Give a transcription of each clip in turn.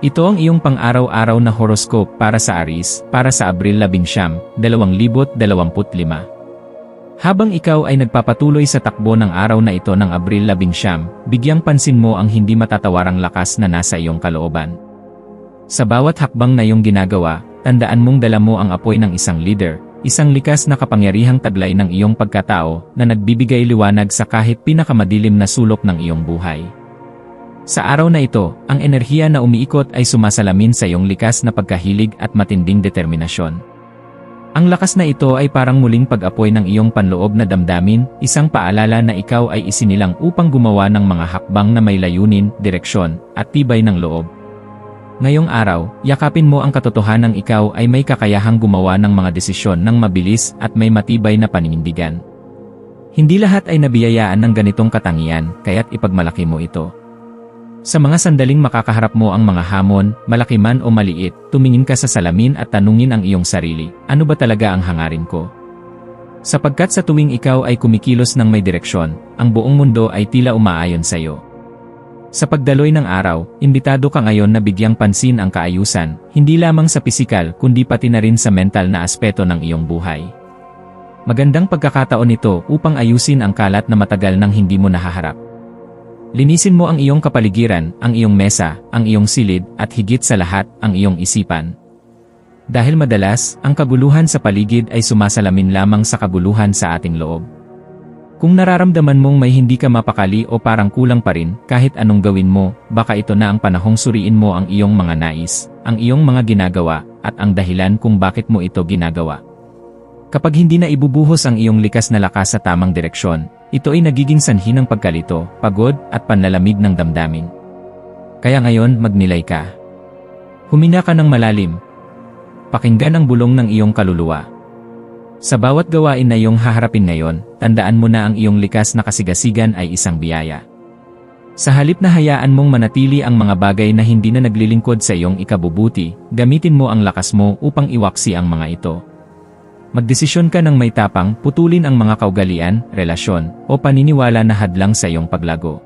Ito ang iyong pang-araw-araw na horoscope para sa Aris, para sa Abril 11, 2025. Habang ikaw ay nagpapatuloy sa takbo ng araw na ito ng Abril 11, bigyang pansin mo ang hindi matatawarang lakas na nasa iyong kalooban. Sa bawat hakbang na iyong ginagawa, tandaan mong dala mo ang apoy ng isang leader, isang likas na kapangyarihang taglay ng iyong pagkatao na nagbibigay liwanag sa kahit pinakamadilim na sulok ng iyong buhay. Sa araw na ito, ang enerhiya na umiikot ay sumasalamin sa iyong likas na pagkahilig at matinding determinasyon. Ang lakas na ito ay parang muling pag-apoy ng iyong panloob na damdamin, isang paalala na ikaw ay isinilang upang gumawa ng mga hakbang na may layunin, direksyon, at tibay ng loob. Ngayong araw, yakapin mo ang katotohanang ikaw ay may kakayahang gumawa ng mga desisyon ng mabilis at may matibay na paninindigan. Hindi lahat ay nabiyayaan ng ganitong katangian, kaya't ipagmalaki mo ito. Sa mga sandaling makakaharap mo ang mga hamon, malaki man o maliit, tumingin ka sa salamin at tanungin ang iyong sarili, ano ba talaga ang hangarin ko? Sapagkat sa tuwing ikaw ay kumikilos ng may direksyon, ang buong mundo ay tila umaayon sa iyo. Sa pagdaloy ng araw, imbitado ka ngayon na bigyang pansin ang kaayusan, hindi lamang sa pisikal kundi pati na rin sa mental na aspeto ng iyong buhay. Magandang pagkakataon ito upang ayusin ang kalat na matagal nang hindi mo nahaharap. Linisin mo ang iyong kapaligiran, ang iyong mesa, ang iyong silid, at higit sa lahat, ang iyong isipan. Dahil madalas, ang kaguluhan sa paligid ay sumasalamin lamang sa kaguluhan sa ating loob. Kung nararamdaman mong may hindi ka mapakali o parang kulang pa rin, kahit anong gawin mo, baka ito na ang panahong suriin mo ang iyong mga nais, ang iyong mga ginagawa, at ang dahilan kung bakit mo ito ginagawa. Kapag hindi na ibubuhos ang iyong likas na lakas sa tamang direksyon, ito ay nagiging sanhi ng pagkalito, pagod, at panlalamig ng damdamin. Kaya ngayon, magnilay ka. Humina ka ng malalim. Pakinggan ang bulong ng iyong kaluluwa. Sa bawat gawain na iyong haharapin ngayon, tandaan mo na ang iyong likas na kasigasigan ay isang biyaya. Sa halip na hayaan mong manatili ang mga bagay na hindi na naglilingkod sa iyong ikabubuti, gamitin mo ang lakas mo upang iwaksi ang mga ito. Magdesisyon ka ng may tapang, putulin ang mga kaugalian, relasyon, o paniniwala na hadlang sa iyong paglago.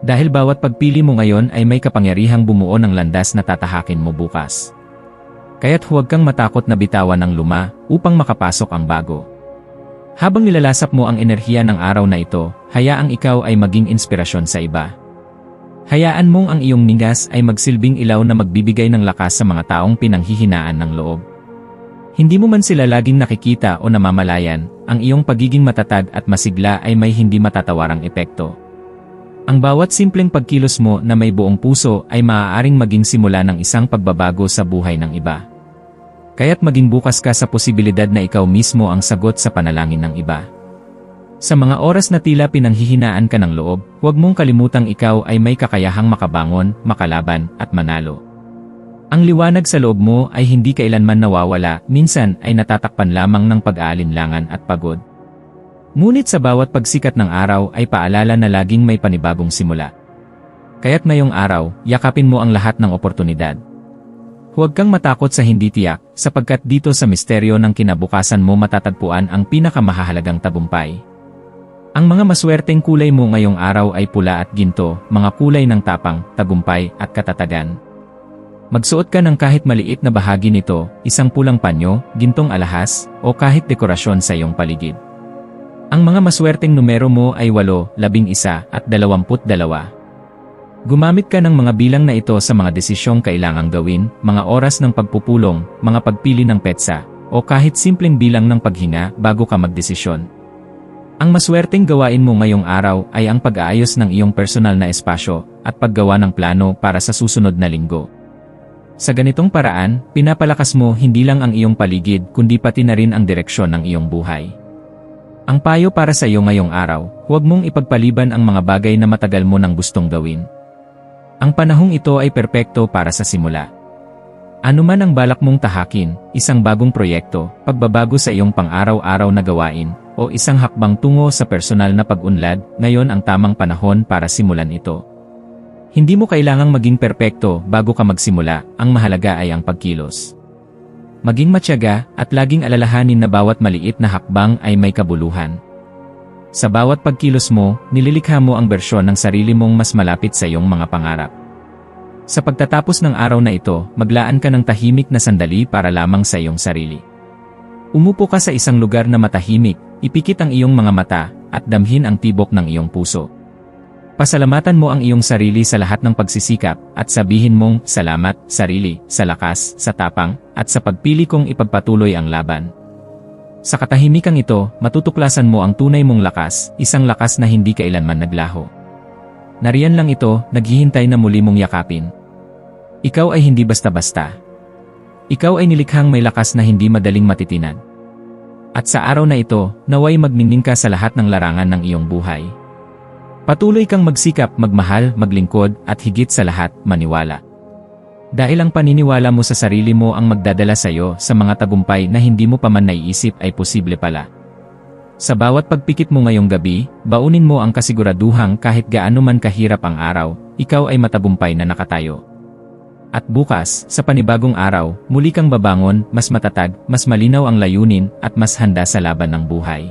Dahil bawat pagpili mo ngayon ay may kapangyarihang bumuo ng landas na tatahakin mo bukas. Kaya't huwag kang matakot na bitawan ng luma upang makapasok ang bago. Habang nilalasap mo ang enerhiya ng araw na ito, hayaang ikaw ay maging inspirasyon sa iba. Hayaan mong ang iyong nigas ay magsilbing ilaw na magbibigay ng lakas sa mga taong pinanghihinaan ng loob. Hindi mo man sila laging nakikita o namamalayan, ang iyong pagiging matatag at masigla ay may hindi matatawarang epekto. Ang bawat simpleng pagkilos mo na may buong puso ay maaaring maging simula ng isang pagbabago sa buhay ng iba. Kaya't maging bukas ka sa posibilidad na ikaw mismo ang sagot sa panalangin ng iba. Sa mga oras na tila pinanghihinaan ka ng loob, huwag mong kalimutang ikaw ay may kakayahang makabangon, makalaban, at manalo. Ang liwanag sa loob mo ay hindi kailanman nawawala, minsan ay natatakpan lamang ng pag-aalinlangan at pagod. Ngunit sa bawat pagsikat ng araw ay paalala na laging may panibagong simula. Kaya't ngayong araw, yakapin mo ang lahat ng oportunidad. Huwag kang matakot sa hindi tiyak, sapagkat dito sa misteryo ng kinabukasan mo matatagpuan ang pinakamahalagang tabumpay. Ang mga maswerteng kulay mo ngayong araw ay pula at ginto, mga kulay ng tapang, tagumpay, at katatagan. Magsuot ka ng kahit maliit na bahagi nito, isang pulang panyo, gintong alahas, o kahit dekorasyon sa iyong paligid. Ang mga maswerteng numero mo ay 8, 11, at 22. Gumamit ka ng mga bilang na ito sa mga desisyong kailangang gawin, mga oras ng pagpupulong, mga pagpili ng petsa, o kahit simpleng bilang ng paghinga bago ka magdesisyon. Ang maswerteng gawain mo ngayong araw ay ang pag-aayos ng iyong personal na espasyo at paggawa ng plano para sa susunod na linggo. Sa ganitong paraan, pinapalakas mo hindi lang ang iyong paligid kundi pati na rin ang direksyon ng iyong buhay. Ang payo para sa iyo ngayong araw, huwag mong ipagpaliban ang mga bagay na matagal mo nang gustong gawin. Ang panahong ito ay perpekto para sa simula. Ano man ang balak mong tahakin, isang bagong proyekto, pagbabago sa iyong pang-araw-araw na gawain, o isang hakbang tungo sa personal na pag-unlad, ngayon ang tamang panahon para simulan ito. Hindi mo kailangang maging perpekto bago ka magsimula, ang mahalaga ay ang pagkilos. Maging matyaga at laging alalahanin na bawat maliit na hakbang ay may kabuluhan. Sa bawat pagkilos mo, nililikha mo ang bersyon ng sarili mong mas malapit sa iyong mga pangarap. Sa pagtatapos ng araw na ito, maglaan ka ng tahimik na sandali para lamang sa iyong sarili. Umupo ka sa isang lugar na matahimik, ipikit ang iyong mga mata, at damhin ang tibok ng iyong puso. Pasalamatan mo ang iyong sarili sa lahat ng pagsisikap, at sabihin mong, salamat, sarili, sa lakas, sa tapang, at sa pagpili kong ipagpatuloy ang laban. Sa katahimikang ito, matutuklasan mo ang tunay mong lakas, isang lakas na hindi kailanman naglaho. Nariyan lang ito, naghihintay na muli mong yakapin. Ikaw ay hindi basta-basta. Ikaw ay nilikhang may lakas na hindi madaling matitinan. At sa araw na ito, naway magniningning ka sa lahat ng larangan ng iyong buhay. Patuloy kang magsikap, magmahal, maglingkod, at higit sa lahat, maniwala. Dahil ang paniniwala mo sa sarili mo ang magdadala sa iyo sa mga tagumpay na hindi mo pa man naiisip ay posible pala. Sa bawat pagpikit mo ngayong gabi, baunin mo ang kasiguraduhang kahit gaano man kahirap ang araw, ikaw ay matagumpay na nakatayo. At bukas, sa panibagong araw, muli kang babangon, mas matatag, mas malinaw ang layunin, at mas handa sa laban ng buhay.